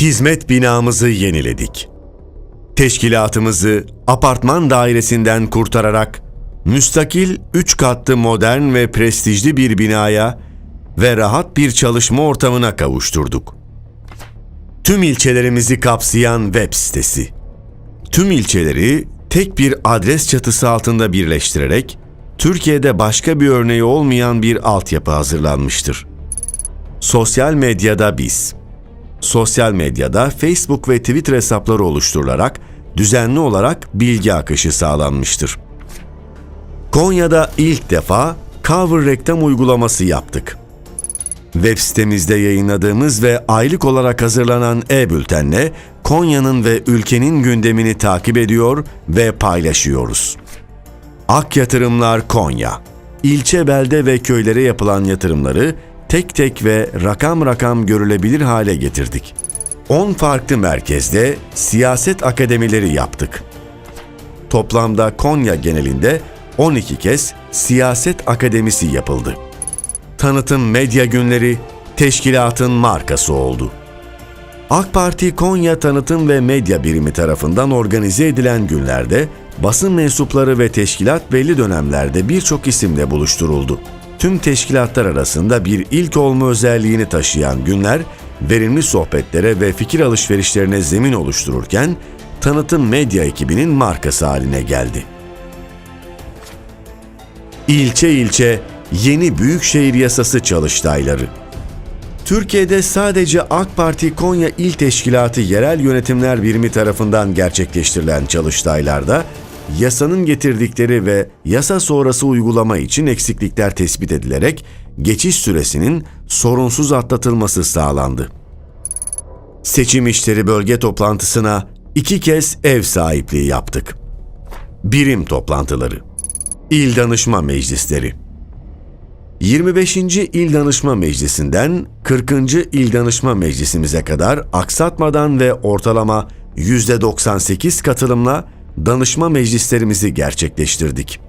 Hizmet binamızı yeniledik. Teşkilatımızı apartman dairesinden kurtararak müstakil 3 katlı modern ve prestijli bir binaya ve rahat bir çalışma ortamına kavuşturduk. Tüm ilçelerimizi kapsayan web sitesi. Tüm ilçeleri tek bir adres çatısı altında birleştirerek Türkiye'de başka bir örneği olmayan bir altyapı hazırlanmıştır. Sosyal medyada biz. Sosyal medyada Facebook ve Twitter hesapları oluşturularak düzenli olarak bilgi akışı sağlanmıştır. Konya'da ilk defa cover reklam uygulaması yaptık. Web sitemizde yayınladığımız ve aylık olarak hazırlanan e-bültenle Konya'nın ve ülkenin gündemini takip ediyor ve paylaşıyoruz. Ak Yatırımlar Konya. İlçe, belde ve köylere yapılan yatırımları tek tek ve rakam rakam görülebilir hale getirdik. 10 farklı merkezde siyaset akademileri yaptık. Toplamda Konya genelinde 12 kez siyaset akademisi yapıldı. Tanıtım medya günleri teşkilatın markası oldu. AK Parti Konya Tanıtım ve Medya Birimi tarafından organize edilen günlerde basın mensupları ve teşkilat belli dönemlerde birçok isimle buluşturuldu. Tüm teşkilatlar arasında bir ilk olma özelliğini taşıyan günler verimli sohbetlere ve fikir alışverişlerine zemin oluştururken tanıtım medya ekibinin markası haline geldi. İlçe ilçe yeni büyükşehir yasası çalıştayları. Türkiye'de sadece AK Parti Konya İl Teşkilatı Yerel Yönetimler Birimi tarafından gerçekleştirilen çalıştaylarda yasanın getirdikleri ve yasa sonrası uygulama için eksiklikler tespit edilerek geçiş süresinin sorunsuz atlatılması sağlandı. Seçim işleri bölge toplantısına iki kez ev sahipliği yaptık. Birim toplantıları, İl Danışma Meclisleri, 25. İl Danışma Meclisi'nden 40. İl Danışma Meclisimize kadar aksatmadan ve ortalama %98 katılımla danışma meclislerimizi gerçekleştirdik.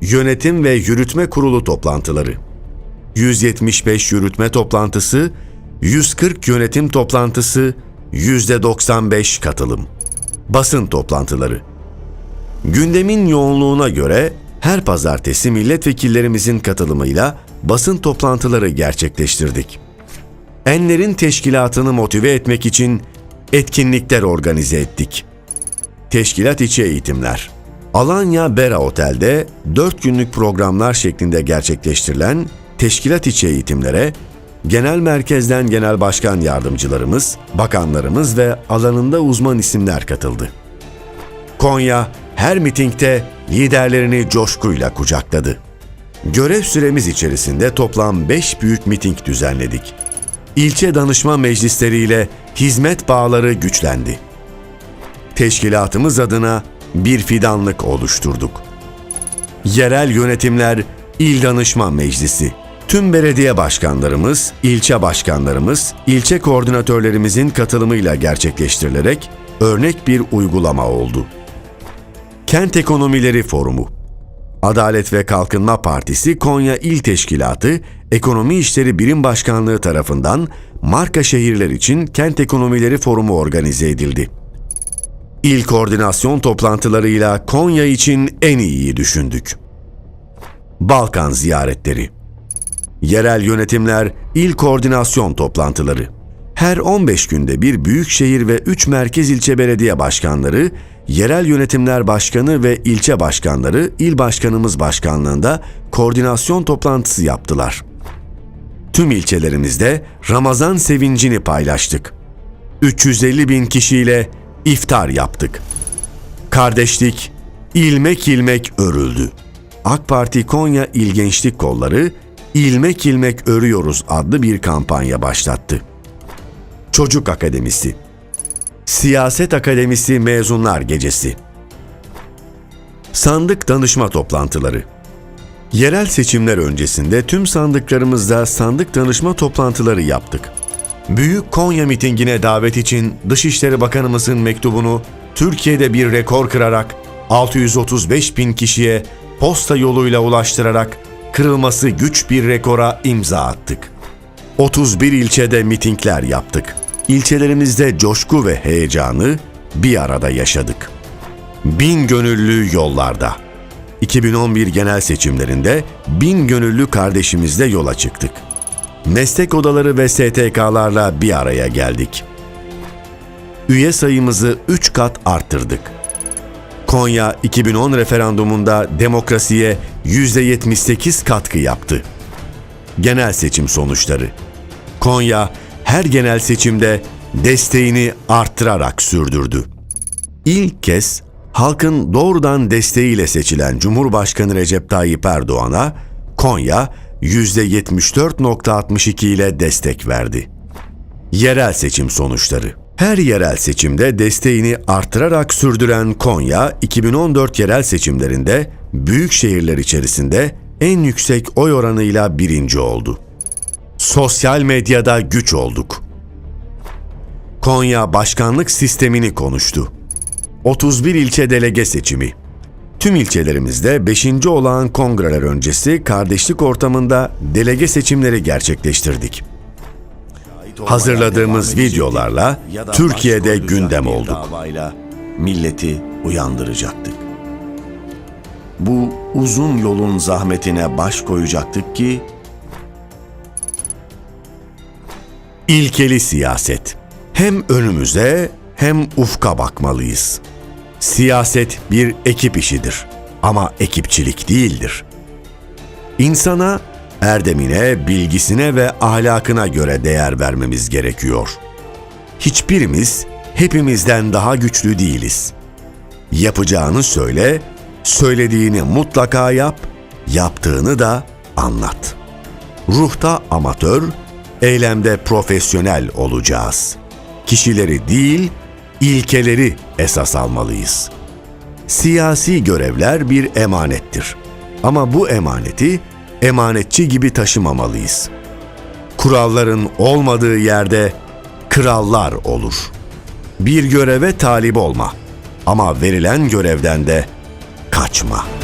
Yönetim ve Yürütme Kurulu toplantıları 175 yürütme toplantısı, 140 yönetim toplantısı, %95 katılım. Basın toplantıları Gündemin yoğunluğuna göre her pazartesi milletvekillerimizin katılımıyla basın toplantıları gerçekleştirdik. Enlerin teşkilatını motive etmek için etkinlikler organize ettik. Teşkilat içi eğitimler. Alanya Bera Otel'de 4 günlük programlar şeklinde gerçekleştirilen teşkilat içi eğitimlere genel merkezden genel başkan yardımcılarımız, bakanlarımız ve alanında uzman isimler katıldı. Konya her mitingde liderlerini coşkuyla kucakladı. Görev süremiz içerisinde toplam 5 büyük miting düzenledik. İlçe danışma meclisleriyle hizmet bağları güçlendi. Teşkilatımız adına bir fidanlık oluşturduk. Yerel yönetimler İl Danışma Meclisi Tüm belediye başkanlarımız, ilçe başkanlarımız, ilçe koordinatörlerimizin katılımıyla gerçekleştirilerek örnek bir uygulama oldu. Kent Ekonomileri Forumu Adalet ve Kalkınma Partisi Konya İl Teşkilatı Ekonomi İşleri Birim Başkanlığı tarafından marka şehirler için Kent Ekonomileri Forumu organize edildi. İl koordinasyon toplantılarıyla Konya için en iyiyi düşündük. Balkan ziyaretleri Yerel yönetimler il koordinasyon toplantıları. Her 15 günde bir büyükşehir ve 3 merkez ilçe belediye başkanları, yerel yönetimler başkanı ve ilçe başkanları il başkanımız başkanlığında koordinasyon toplantısı yaptılar. Tüm ilçelerimizde Ramazan sevincini paylaştık. 350 bin kişiyle iftar yaptık. Kardeşlik ilmek ilmek örüldü. AK Parti Konya İl Gençlik Kolları İlmek İlmek Örüyoruz adlı bir kampanya başlattı. Çocuk Akademisi Siyaset Akademisi Mezunlar Gecesi Sandık danışma toplantıları Yerel seçimler öncesinde tüm sandıklarımızda sandık danışma toplantıları yaptık. Büyük Konya mitingine davet için Dışişleri Bakanımızın mektubunu Türkiye'de bir rekor kırarak 635 bin kişiye posta yoluyla ulaştırarak kırılması güç bir rekora imza attık. 31 ilçede mitingler yaptık. ilçelerimizde coşku ve heyecanı bir arada yaşadık. Bin gönüllü yollarda. 2011 genel seçimlerinde bin gönüllü kardeşimizle yola çıktık. Meslek odaları ve STK'larla bir araya geldik. Üye sayımızı 3 kat arttırdık. Konya 2010 referandumunda demokrasiye %78 katkı yaptı. Genel seçim sonuçları. Konya her genel seçimde desteğini arttırarak sürdürdü. İlk kez halkın doğrudan desteğiyle seçilen Cumhurbaşkanı Recep Tayyip Erdoğan'a Konya %74.62 ile destek verdi. Yerel seçim sonuçları. Her yerel seçimde desteğini artırarak sürdüren Konya, 2014 yerel seçimlerinde büyük şehirler içerisinde en yüksek oy oranıyla birinci oldu. Sosyal medyada güç olduk. Konya başkanlık sistemini konuştu. 31 ilçe delege seçimi. Tüm ilçelerimizde 5. olağan kongreler öncesi kardeşlik ortamında delege seçimleri gerçekleştirdik. Hazırladığımız videolarla Türkiye'de gündem olduk. Milleti uyandıracaktık. Bu uzun yolun zahmetine baş koyacaktık ki İlkeli siyaset. Hem önümüze hem ufka bakmalıyız. Siyaset bir ekip işidir ama ekipçilik değildir. İnsana, erdemine, bilgisine ve ahlakına göre değer vermemiz gerekiyor. Hiçbirimiz hepimizden daha güçlü değiliz. Yapacağını söyle, söylediğini mutlaka yap, yaptığını da anlat. Ruhta amatör, eylemde profesyonel olacağız. Kişileri değil, ilkeleri esas almalıyız. Siyasi görevler bir emanettir. Ama bu emaneti emanetçi gibi taşımamalıyız. Kuralların olmadığı yerde krallar olur. Bir göreve talip olma ama verilen görevden de kaçma.''